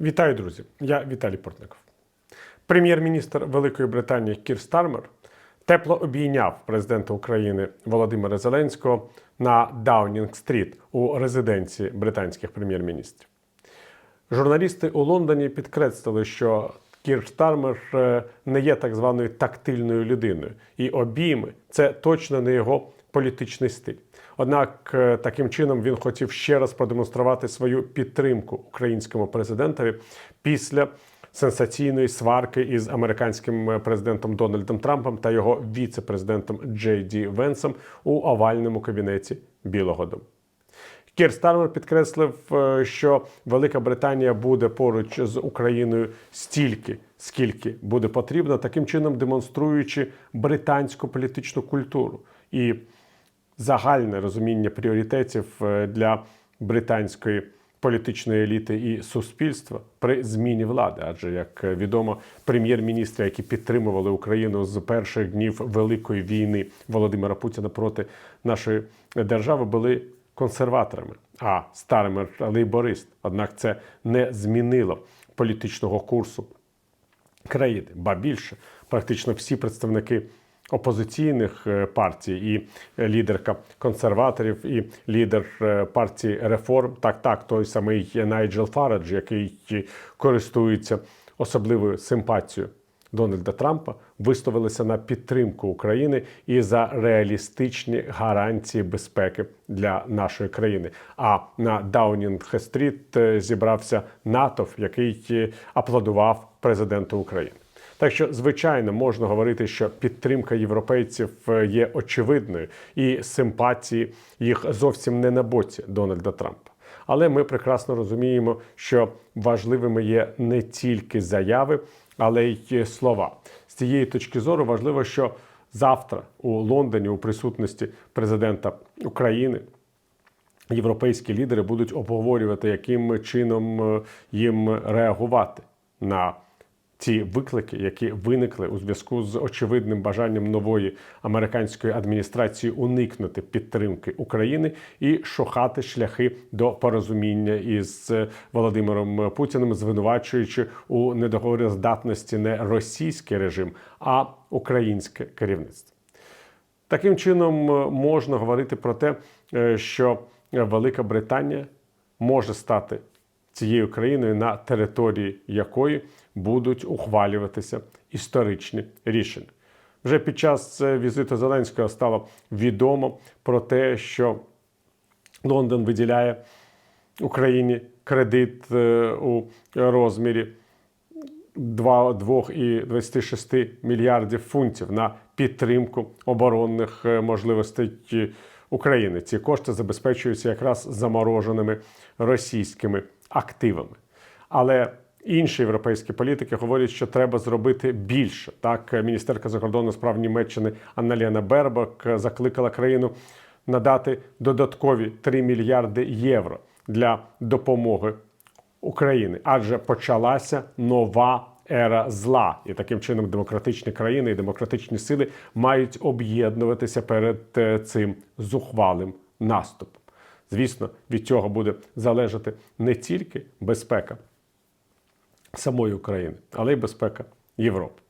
Вітаю, друзі! Я Віталій Портников. Прем'єр-міністр Великої Британії Кір Стармер тепло обійняв президента України Володимира Зеленського на Даунінг-стріт у резиденції британських прем'єр-міністрів. Журналісти у Лондоні підкреслили, що Кір Стармер е, не є так званою тактильною людиною, і обійми це точно не його політичний стиль. Однак е, таким чином він хотів ще раз продемонструвати свою підтримку українському президентові після сенсаційної сварки із американським е, президентом Дональдом Трампом та його віце-президентом Джей Ді Венсом у овальному кабінеті Білого Дому. Кір Стармер підкреслив, е, що Велика Британія буде поруч з Україною стільки, скільки буде потрібно, таким чином демонструючи британську політичну культуру і загальне розуміння пріоритетів е, для британської політичної еліти і суспільства при зміні влади. Адже як відомо, прем'єр-міністри, які підтримували Україну з перших днів великої війни Володимира Путіна проти нашої держави, були консерваторами, а старими лейборист. Однак це не змінило політичного курсу країни, ба більше практично всі представники опозиційних е, партій, і лідерка консерваторів, і лідер е, партії реформ. Так, так, той самий Найджел Фарадж, який користується особливою симпатією Дональда Трампа, висловилися на підтримку України і за реалістичні гарантії безпеки для нашої країни. А на Даунінг-стріт зібрався натовп, який аплодував президенту України. Так що, звичайно, можна говорити, що підтримка європейців є очевидною, і симпатії їх зовсім не на боці Дональда Трампа. Але ми прекрасно розуміємо, що важливими є не тільки заяви, але й слова. З цієї точки зору важливо, що завтра у Лондоні, у присутності президента України, європейські лідери будуть обговорювати, яким чином е, їм реагувати на ці виклики, які виникли у зв'язку з очевидним бажанням нової американської адміністрації уникнути підтримки України і шукати шляхи до порозуміння із Володимиром Путіним, звинувачуючи у недоговорездатності не російський режим, а українське керівництво. Таким чином можна говорити про те, е, що Велика Британія може стати цією країною, на території якої будуть ухвалюватися історичні рішення. Вже під час візиту Зеленського стало відомо про те, що Лондон виділяє Україні кредит е, у розмірі 2,26 мільярдів фунтів на підтримку оборонних е, можливостей України. Ці кошти забезпечуються якраз замороженими російськими активами. Але інші європейські політики говорять, що треба зробити більше. Так, міністерка закордонних справ Німеччини Анналіна Бербак закликала країну надати додаткові 3 мільярди євро для допомоги України, адже почалася нова. Ера зла, і таким чином демократичні країни і демократичні сили мають об'єднуватися перед е, цим зухвалим наступом. Звісно, від цього буде залежати не тільки безпека самої України, але й безпека Європи.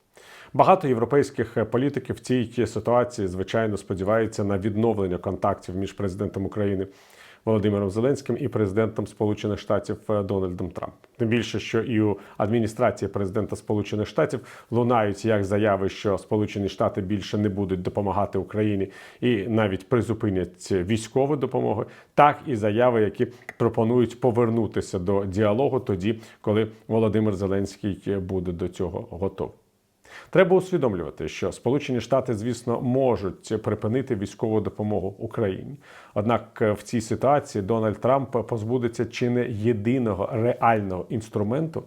Багато європейських політиків в цій ситуації, звичайно, сподіваються на відновлення контактів між президентом України Володимиром Зеленським і президентом Сполучених Штатів е, Дональдом Трампом. Тим більше, що і у адміністрації президента Сполучених Штатів лунають як заяви, що Сполучені Штати більше не будуть допомагати Україні і навіть призупинять військову допомогу, так і заяви, які пропонують повернутися до діалогу тоді, коли Володимир Зеленський буде до цього готовий. Треба усвідомлювати, що Сполучені Штати, звісно, можуть припинити військову допомогу Україні. Однак е, в цій ситуації Дональд Трамп позбудеться чи не єдиного реального інструменту.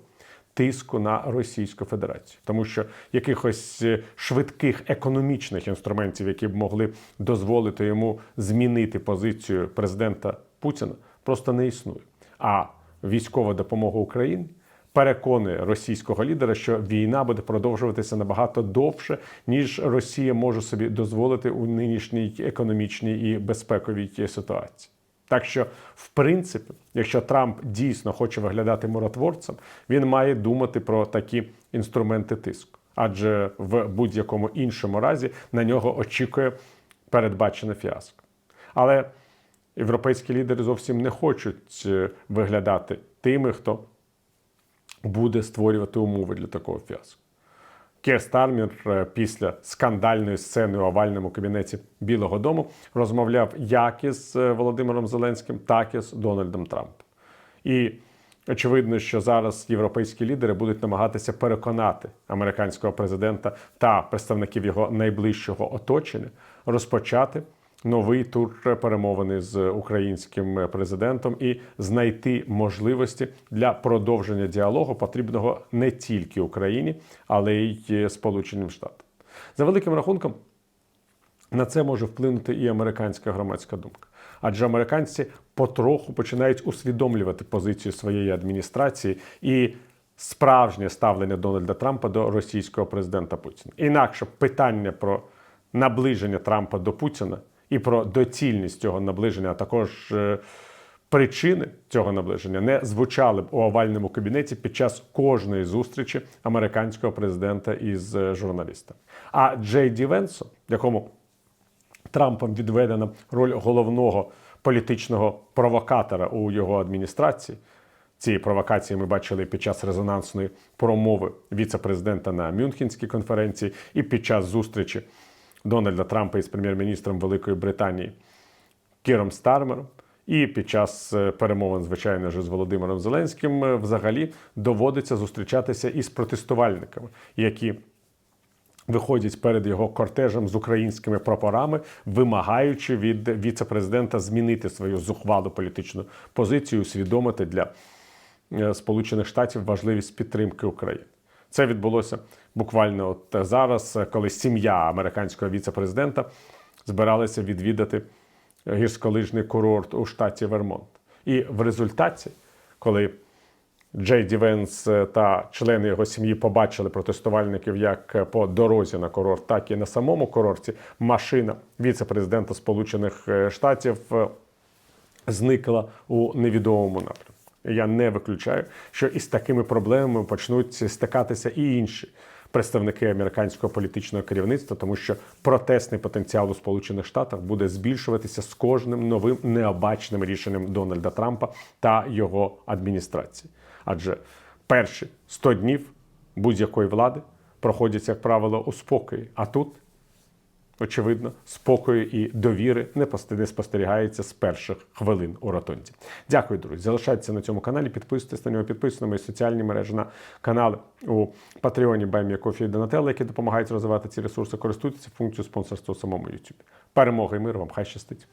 Тиску на Російську Федерацію, тому що якихось е, швидких економічних інструментів, які б могли дозволити йому змінити позицію президента Путіна, просто не існує. А військова допомога Україні переконує російського лідера, що війна буде продовжуватися набагато довше, ніж Росія може собі дозволити у нинішній економічній і безпековій ситуації. Так що, в принципі, якщо Трамп дійсно хоче виглядати миротворцем, він має думати про такі інструменти тиску. Адже в будь-якому іншому разі на нього очікує передбачене фіаско. Але європейські лідери зовсім не хочуть е, виглядати тими, хто буде створювати умови для такого фіаско. Кір Стармір е, після скандальної сцени у овальному кабінеті Білого Дому розмовляв як із е, Володимиром Зеленським, так і з Дональдом Трампом. І очевидно, що зараз європейські лідери будуть намагатися переконати американського президента та представників його найближчого оточення розпочати новий тур перемовини з українським президентом і знайти можливості для продовження діалогу, потрібного не тільки Україні, але й Сполученим Штатам. За великим рахунком. На це може вплинути і американська громадська думка. Адже американці потроху починають усвідомлювати позицію своєї адміністрації і справжнє ставлення Дональда Трампа до російського президента Путіна. Інакше питання про наближення Трампа до Путіна і про доцільність цього наближення, а також е, причини цього наближення не звучали б у овальному кабінеті під час кожної зустрічі американського президента із е, журналістами. А Джей Ді Венсо, якому Трампом відведена роль головного політичного провокатора у його адміністрації. Ці провокації ми бачили під час резонансної промови віце-президента на Мюнхенській конференції і під час зустрічі Дональда Трампа із прем'єр-міністром Великої Британії Кіром Стармером. І під час е, перемовин, звичайно ж, з Володимиром Зеленським е, взагалі доводиться зустрічатися із протестувальниками, які виходять перед його кортежем з українськими прапорами, вимагаючи від віце-президента змінити свою зухвалу політичну позицію, усвідомити для е, Сполучених Штатів важливість підтримки України. Це відбулося буквально от зараз, коли сім'я американського віце-президента збиралася відвідати гірськолижний курорт у штаті Вермонт. І в результаті, коли Джей Ді Венс та члени його сім'ї побачили протестувальників як по дорозі на курорт, так і на самому курорті. Машина віце-президента Сполучених Штатів е, зникла у невідомому напрямку. Я не виключаю, що із такими проблемами почнуть стикатися і інші представники американського політичного керівництва, тому що протестний потенціал у Сполучених Штатах буде збільшуватися з кожним новим необачним рішенням Дональда Трампа та його адміністрації. Адже перші 100 днів будь-якої влади проходять, як правило, у спокої. А тут, очевидно, спокою і довіри не спостерігається з перших хвилин у ротонді. Дякую, друзі. Залишайтеся на цьому каналі, підписуйтесь на нього, підписуйтесь на мої соціальні мережі, на канали у Патреоні Баймія Кофі і Донателла, які допомагають розвивати ці ресурси. Користуйтеся функцією спонсорства у самому YouTube. Перемоги і мир вам! Хай щастить!